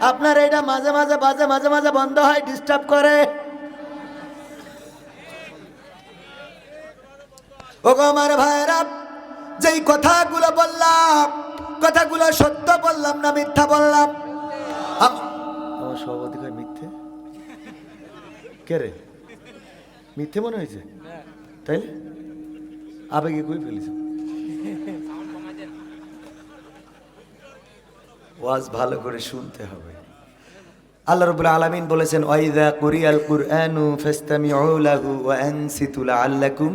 আপনার এটা মাঝে মাঝে বাজে, মাঝে মাঝে বন্ধ হয় ডিস্টার্ব করে। ও গো আমার ভাইরা যেই কথাগুলো বললাম, কথাগুলো সত্য বললাম না মিথ্যা বললাম? আম- আমার সভাপতি কয় মিথ্যে? কে রে? মিথ্যে মনে হয়েছে? তাইলে? আবেগে কই ফেলিস ওয়াজ ভালো করে শুনতে হবে। আল্লাহ রাব্বুল আলামিন বলেছেন ওয়াইদা কুরিয়াল কুরআনু ফাসতামিউ লাহু ওয়া আনসিতু লাআল্লাকুম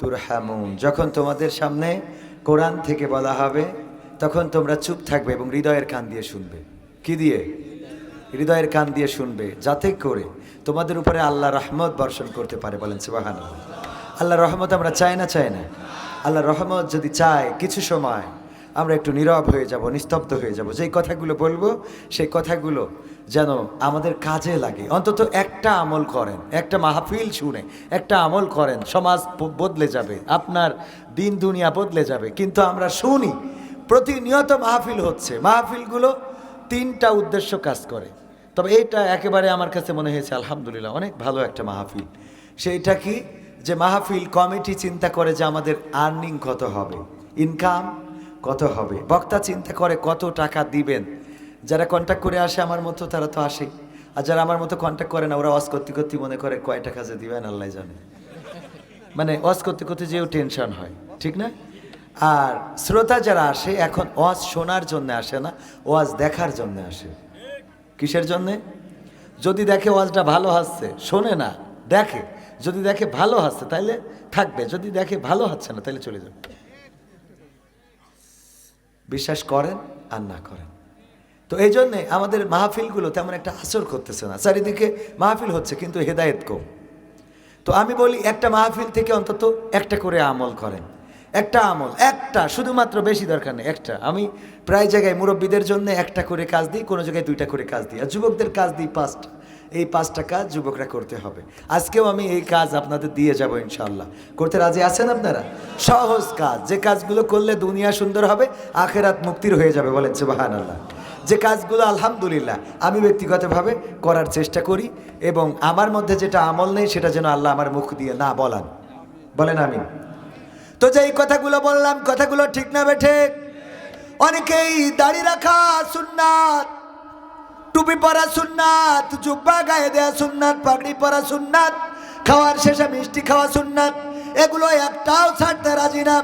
তুরহামুন। যখন তোমাদের সামনে কোরআন থেকে বলা হবে, তখন তোমরা চুপ থাকবে এবং হৃদয়ের কান দিয়ে শুনবে। কি দিয়ে? হৃদয়ের কান দিয়ে শুনবে, যাতে করে তোমাদের উপরে আল্লাহ রহমত বর্ষণ করতে পারে বলেন সুবাহান আল্লাহ রহমত আমরা চাই না চাই না। আল্লাহ রহমত যদি চাই কিছু সময় আমরা একটু নীরব হয়ে যাব, নিস্তব্ধ হয়ে যাব। যেই কথাগুলো বলব, সেই কথাগুলো যেন আমাদের কাজে লাগে। অন্তত একটা আমল করেন, একটা মাহফিল শুনে, একটা আমল করেন, সমাজ বদলে যাবে, আপনার দিন দুনিয়া বদলে যাবে। কিন্তু আমরা শুনি, প্রতিনিয়ত মাহফিল হচ্ছে। মাহফিলগুলো তিনটা উদ্দেশ্য কাজ করে। তবে এইটা একেবারে আমার কাছে মনে হয়েছে, আলহামদুলিল্লাহ, অনেক ভালো একটা মাহফিল। সেইটা কি? যে মাহফিল কমিটি চিন্তা করে যে আমাদের আর্নিং কত হবে। ইনকাম কত হবে? বক্তা চিন্তা করে কত টাকা দিবেন? যারা কন্ট্যাক্ট করে আসে আমার মতো, তারা তো আসে আর যারা আমার মতো কন্ট্যাক্ট করে না, ওরা অস করতে করতে মনে করে, কয় টাকা যে দিবেন, আল্লাহ জানে। মানে ওয়াজ করতে করতে যেও টেনশন হয়, ঠিক না? আর শ্রোতা যারা আসে, এখন ওয়াজ শোনার জন্য আসে না ওয়াজ দেখার জন্য আসে। কিসের জন্যে? যদি দেখে ওয়াজটা ভালো হাসছে, শোনে না, দেখে। যদি দেখে ভালো হাসছে তাহলে থাকবে। যদি দেখে ভালো হচ্ছে না তাহলে চলে যাবে। বিশ্বাস করেন আর না করেন। তো এই জন্যে আমাদের মাহফিলগুলো তেমন একটা আসর করতেছে না। চারিদিকে মাহফিল হচ্ছে, কিন্তু হেদায়েত কম। তো আমি বলি, একটা মাহফিল থেকে অন্তত একটা করে আমল করেন। একটা আমল, একটা, শুধুমাত্র বেশি দরকার নেই, একটা। আমি প্রায় জায়গায় মুরব্বীদের জন্য একটা করে কাজ দিই, কোনো জায়গায় দুইটা করে কাজ দিই। আর যুবকদের কাজ দিই পাঁচটা। এই পাঁচটা কাজ যুবকরা করতে হবে। আজকেও আমি এই কাজ আপনাদের দিয়ে যাব ইনশাল্লাহ করতে রাজি আছেন আপনারা? সহজ কাজ। যে কাজগুলো করলে দুনিয়া সুন্দর হবে, আখেরাত মুক্তির হয়ে যাবে বলেন সুবাহান আল্লাহ যে কাজগুলো আলহামদুলিল্লাহ, আমি ব্যক্তিগতভাবে করার চেষ্টা করি এবং আমার মধ্যে যেটা আমল নেই, সেটা যেন আল্লাহ আমার মুখ দিয়ে না বলান। বলেন আমি তো যে এই কথাগুলো বললাম, কথাগুলো ঠিক না বেঠে অনেকেই দাড়ি রাখা সুন্নাত টুপি পরা সুন্নাত, জুব্বা গায়ে দেয়া সুন্নাত, পাগড়ি পরা সুন্নাত, খাওয়ার শেষে মিষ্টি খাওয়া সুন্নাত, এগুলো একটাও ছাড়তে রাজি না।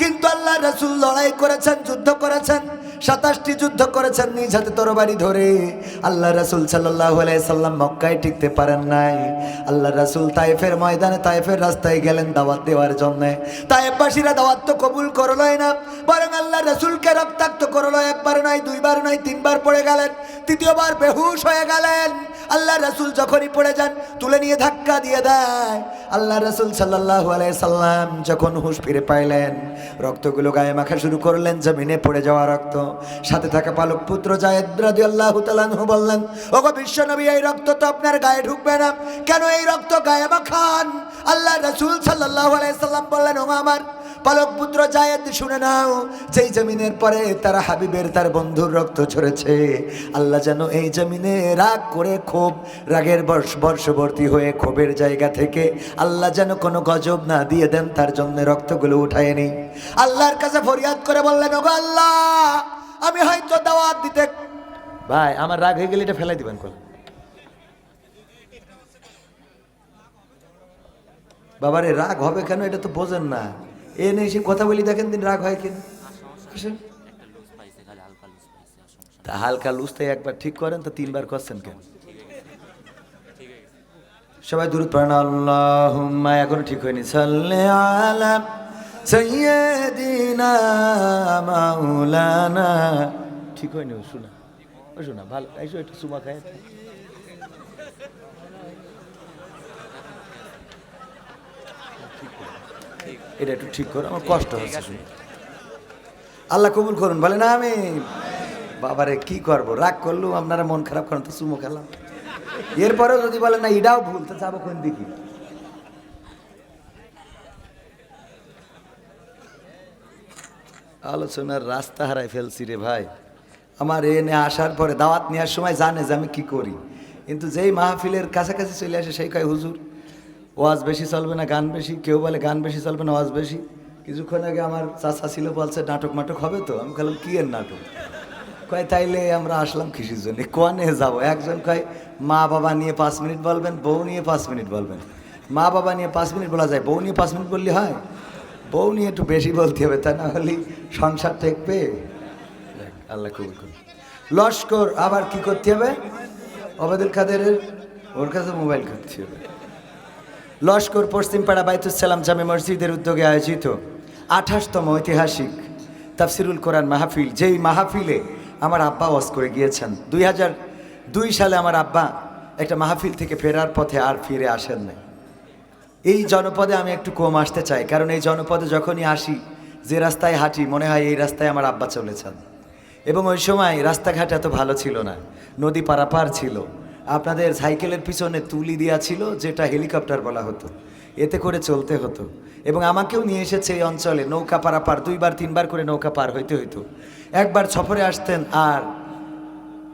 কিন্তু আল্লাহ রসুল লড়াই করেছেন, যুদ্ধ করেছেন, সাতাশটি যুদ্ধ করেছেন, নিজ হাতে তরবারি ধরে। আল্লাহ রসুল সাল্লাহ সাল্লাম মক্কায় টিকতে পারেন নাই। আল্লাহ রসুল তাইফের ময়দানে, তাইফের রাস্তায় গেলেন দাওয়াত দেওয়ার জন্য। তাইফবাসীরা দাওয়াত তো কবুল করলোই না, বরং আল্লাহ রসুলকে রক্তাক্ত করল, একবার নয়, দুইবার নয়, তিনবার পড়ে গেলেন, তৃতীয়বার বেহুশ হয়ে গেলেন। আল্লাহ রসুল যখনই পড়ে যান, তুলে নিয়ে ধাক্কা দিয়ে দেয়। আল্লাহ রসুল সাল্লাহ সাল্লাম যখন হুঁশ ফিরে পাইলেন, রক্তগুলো গায়ে মাখা শুরু করলেন, জমিনে পড়ে যাওয়া রক্ত। সাথে থাকা পালক পুত্র জায়েদ রাদি আল্লাহ বললেন, ওগো বিশ্ব নবী, এই রক্ত তো আপনার গায়ে ঢুকবে না। কেন এই রক্ত গায়ে মাখান? আল্লাহ রসুল সাল্লাহ সাল্লাম বললেন ও আমার পালক পুত্র জায়েদ, শুনে নাও, যেই জমিনের পরে তারা হাবিবের, তার বন্ধুর রক্ত ঝরেছে। আল্লাহ যেন এই জমিনে রাগ করে ক্ষোভ, রাগের বর্ষ, বর্ষবর্তী হয়ে ক্ষোভের জায়গা থেকে আল্লাহ যেন কোনো গজব না দিয়ে দেন, তার জন্য রক্তগুলো উঠায় নেই। আল্লাহর কাছে ফরিয়াদ করে বললেন, ওগো আল্লাহ, আমি হয়তো দাওয়াত দিতে ভাই, আমার রাগ হয়ে গেলে এটা ফেলাই দিবেন কোন বাবারে, রাগ হবে কেন? এটা তো বোঝেন না। এ নেই সে কথা বলি, দেখেন দিন রাগ হয় কিনা। আসেন। তা হালকা লুজতে একবার ঠিক করেন, তো তিনবার করছেন কেন? সবাই দূর পড়েন আল্লাহুম্মা, এখনও ঠিক হয়নি। সাল্লে আলা সাইয়্যিদিনা মাওলানা। ঠিক হয়নি শোনা। শোনা, ভালো। একটু সুমা খায়। এটা একটু ঠিক করো আমার কষ্ট হচ্ছে। আল্লাহ কবুল করুন বলে না আমি বাবারে কি করব? রাগ করলেও আপনারা মন খারাপ করেন তো সুমো খেলাম। এরপরেও যদি বলে না এটাও ভুল তো যাব কোন দিকে? আলোচনার রাস্তা হারাই ফেলছি রে ভাই। আমার এ নিয়ে আসার পরে দাওয়াত নেওয়ার সময় জানে যে আমি কি করি। কিন্তু যেই মাহফিলের কাছাকাছি চলে আসে সেই কয় হুজুর ওয়াজ বেশি চলবে না, গান বেশি, কেউ বলে গান বেশি চলবে না, ওয়াজ বেশি। কিছুক্ষণ আগে আমার চাচা ছিল বলছে, নাটক মাটক হবে তো? আমি বললাম, কী এর নাটক? কয়, তাইলে আমরা আসলাম কৃষির জন্য? কোয়ানে যাব? একজন কয়, মা বাবা নিয়ে পাঁচ মিনিট বলবেন, বউ নিয়ে পাঁচ মিনিট বলবেন। মা বাবা নিয়ে পাঁচ মিনিট বলা যায়, বউ নিয়ে পাঁচ মিনিট বললে হয়? বউ নিয়ে একটু বেশি বলতে হবে, তা না হলে সংসার ঠেকবে? আল্লাহ কবুল করুন লস্কর, আবার কি করতে হবে? অবাদুল কাদেরের, ওর কাছে মোবাইল করতে হবে। লস্কর পশ্চিমপাড়া বাইতুসালাম জামে মসজিদের উদ্যোগে আয়োজিত আঠাশতম ঐতিহাসিক তাফসিরুল কোরআন মাহফিল, যেই মাহফিলে আমার আব্বা ওয়াজ করে গিয়েছেন। দুই হাজার দুই সালে আমার আব্বা একটা মাহফিল থেকে ফেরার পথে আর ফিরে আসেন নাই। এই জনপদে আমি একটু কম আসতে চাই, কারণ এই জনপদে যখনই আসি, যে রাস্তায় হাঁটি, মনে হয় এই রাস্তায় আমার আব্বা চলেছেন। এবং ওই সময় রাস্তাঘাট এত ভালো ছিল না, নদী পারাপার ছিল আপনাদের সাইকেলের পিছনে তুলি দেওয়া ছিল, যেটা হেলিকপ্টার বলা হতো। এতে করে চলতে হতো। এবং আমাকেও নিয়ে এসেছে এই অঞ্চলে, নৌকা পারাপার, দুইবার, তিনবার করে নৌকা পার হইতে হইতো। একবার সফরে আসতেন আর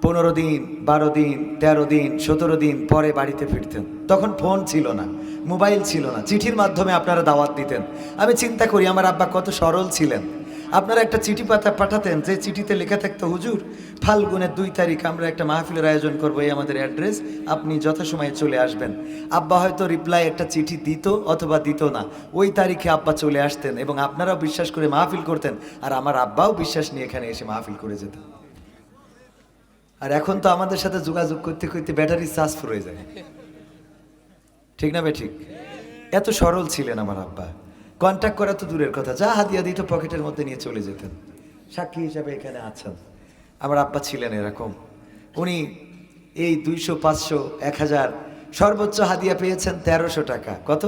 পনেরো দিন, বারো দিন, তেরো দিন, সতেরো দিন পরে বাড়িতে ফিরতেন। তখন ফোন ছিল না, মোবাইল ছিল না, চিঠির মাধ্যমে আপনারা দাওয়াত দিতেন। আমি চিন্তা করি, আমার আব্বা কত সরল ছিলেন। আপনারা একটা চিঠি পাতা পাঠাতেন, যে চিঠিতে লেখা থাকতো, হুজুর ফাল্গুনের দুই তারিখ আমরা একটা মাহফিলের আয়োজন করব, এই আমাদের অ্যাড্রেস। আপনি যথাসময়ে চলে আসবেন। আব্বা হয়তো রিপ্লাই একটা চিঠি দিত অথবা দিত না। ওই তারিখে আব্বা চলে আসতেন এবং আপনারাও বিশ্বাস করে মাহফিল করতেন আর আমার আব্বাও বিশ্বাস নিয়ে এখানে এসে মাহফিল করে যেতেন আর এখন তো আমাদের সাথে যোগাযোগ করতে করতে ব্যাটারি চার্জ ফুরে যায়। ঠিক না ঠিক? এত সরল ছিলেন আমার আব্বা। কন্ট্যাক্ট করা তো দূরের কথা। যা হাতিয়া দিত পকেটের মধ্যে নিয়ে চলে যেতেন। সাক্ষী হিসাবে এখানে আছেন। আমার আব্বা ছিলেন এরকম। উনি এই দুইশো, পাঁচশো, এক হাজার সর্বোচ্চ হাদিয়া পেয়েছেন তেরোশো টাকা। কত?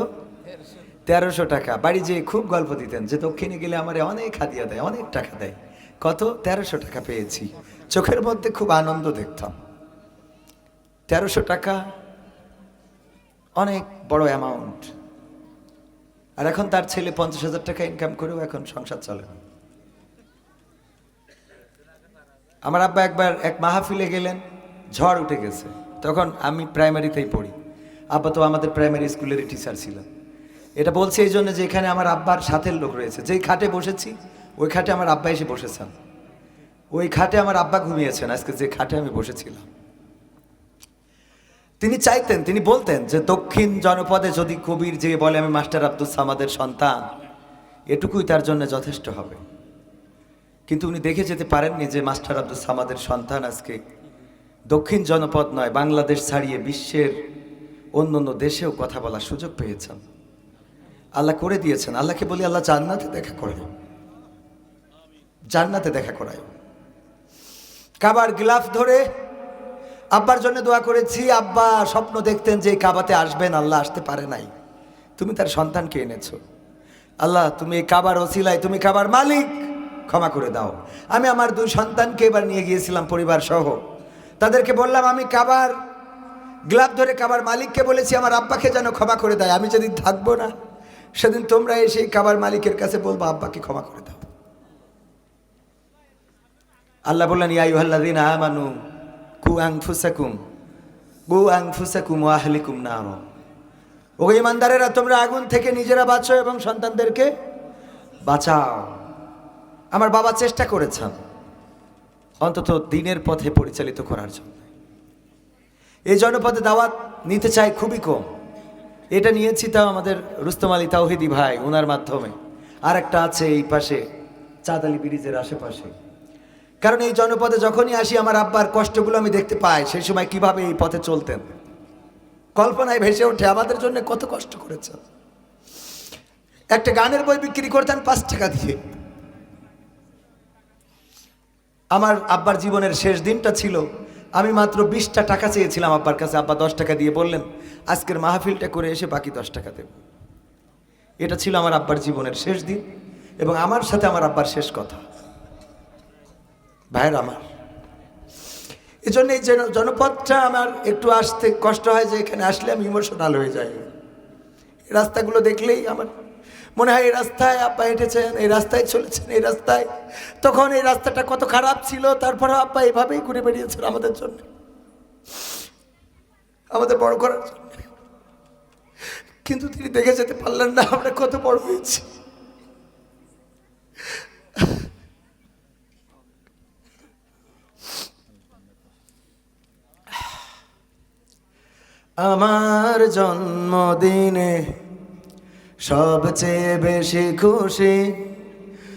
তেরোশো টাকা। বাড়ি যেয়ে খুব গল্প দিতেন যে দক্ষিণে গেলে আমারে অনেক হাদিয়া দেয়, অনেক টাকা দেয়। কত? তেরোশো টাকা পেয়েছি। চোখের মধ্যে খুব আনন্দ দেখতাম। তেরোশো টাকা অনেক বড় অ্যামাউন্ট আর এখন তার ছেলে পঞ্চাশ হাজার টাকা ইনকাম করেও এখন সংসার চলে না। আমার আব্বা একবার এক মাহফিলে গেলেন, ঝড় উঠে গেছে। তখন আমি প্রাইমারিতেই পড়ি। আব্বা তো আমাদের প্রাইমারি স্কুলেরই টিচার ছিলেন এটা বলছি এই জন্য যে এখানে আমার আব্বার সাথের লোক রয়েছে। যেই খাটে বসেছি, ওই খাটে আমার আব্বা এসে বসেছেন। ওই খাটে আমার আব্বা ঘুমিয়েছেন আজকে যে খাটে আমি বসেছিলাম। তিনি চাইতেন, তিনি বলতেন যে দক্ষিণ জনপদে যদি কবির যে বলে আমি মাস্টার আব্দুল সামাদের সন্তান, এটুকুই তার জন্য যথেষ্ট হবে। কিন্তু উনি দেখে যেতে পারেননি যে মাস্টার আব্দুল সামাদের সন্তান আজকে দক্ষিণ জনপদ নয়, বাংলাদেশ ছাড়িয়ে বিশ্বের অন্য অন্য দেশেও কথা বলার সুযোগ পেয়েছেন। আল্লাহ করে দিয়েছেন। আল্লাহকে বলি, আল্লাহ জান্নাতে দেখা করায়। জান্নাতে দেখা করায়। কাবার গ্লাফ ধরে আব্বার জন্য দোয়া করেছি, আব্বা স্বপ্ন দেখতেন যে কাবাতে আসবেন, আল্লাহ আসতে পারে নাই। তুমি তার সন্তানকে এনেছো। আল্লাহ, তুমি কাবার ওসিলায়, তুমি কাবার মালিক। ক্ষমা করে দাও। আমি আমার দুই সন্তানকে এবার নিয়ে গিয়েছিলাম পরিবার সহ তাদেরকে বললাম, আমি কাবার গ্লাভ ধরে কাবার মালিককে বলেছি, আমার আব্বাকে যেন ক্ষমা করে দেয়। আমি যেদিন থাকব না, সেদিন তোমরা এসে কাবার মালিকের কাছে বলব, আব্বাকে ক্ষমা করে দাও। আল্লাহ বললেন ইয়াইহাল্লাদিন আমানু, কু আংফুসাকুম গু আং ফুসাকুম আহলিকুম না ও ইমানদারেরা, তোমরা আগুন থেকে নিজেরা বাঁচো এবং সন্তানদেরকে বাঁচাও। আমার বাবা চেষ্টা করেছেন অন্তত দিনের পথে পরিচালিত করার জন্য। এই জনপদে দাওয়াত নিতে চাই খুবই কম। এটা নিয়েছি তাও আমাদের রুস্তম আলী তাওহিদি ভাই ওনার মাধ্যমে। আর একটা আছে এই পাশে চাঁদালি ব্রিজের আশেপাশে। কারণ এই জনপদে যখনই আসি, আমার আব্বার কষ্টগুলো আমি দেখতে পাই, সেই সময় কীভাবে এই পথে চলতেন। কল্পনায় ভেসে ওঠে, আমাদের জন্য কত কষ্ট করেছে একটা গানের বই বিক্রি করতেন পাঁচ টাকা দিয়ে। আমার আব্বার জীবনের শেষ দিনটা ছিল। আমি মাত্র বিশটা টাকা চেয়েছিলাম আব্বার কাছে। আব্বা দশ টাকা দিয়ে বললেন, আজকের মাহফিলটা করে এসে বাকি দশ টাকা দেব। এটা ছিল আমার আব্বার জীবনের শেষ দিন এবং আমার সাথে আমার আব্বার শেষ কথা। ভাইয়ের আমার। এই জন্য এই জন- জনপদটা আমার একটু আসতে কষ্ট হয় যে এখানে আসলে আমি ইমোশনাল হয়ে যাই। রাস্তাগুলো দেখলেই আমার মনে হয় এই রাস্তায় আব্বা হেঁটেছেন, এই রাস্তায় চলেছেন, এই রাস্তায়। তখন এই রাস্তাটা কত খারাপ ছিল তারপরে আব্বা এইভাবেই ঘুরে বেরিয়েছেন আমাদের জন্য। আমাদের বড় করার জন্য। কিন্তু তিনি দেখে যেতে পারলেন না, আমরা কত বড় হয়েছি। আমার জন্মদিনে সবচেয়ে বেশি খুশি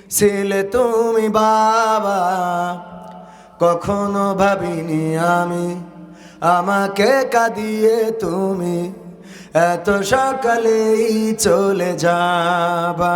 ছিলে তুমি বাবা। কখনো ভাবিনি আমি আমাকে কাঁদিয়ে তুমি। এত সকালেই চলে যাবা।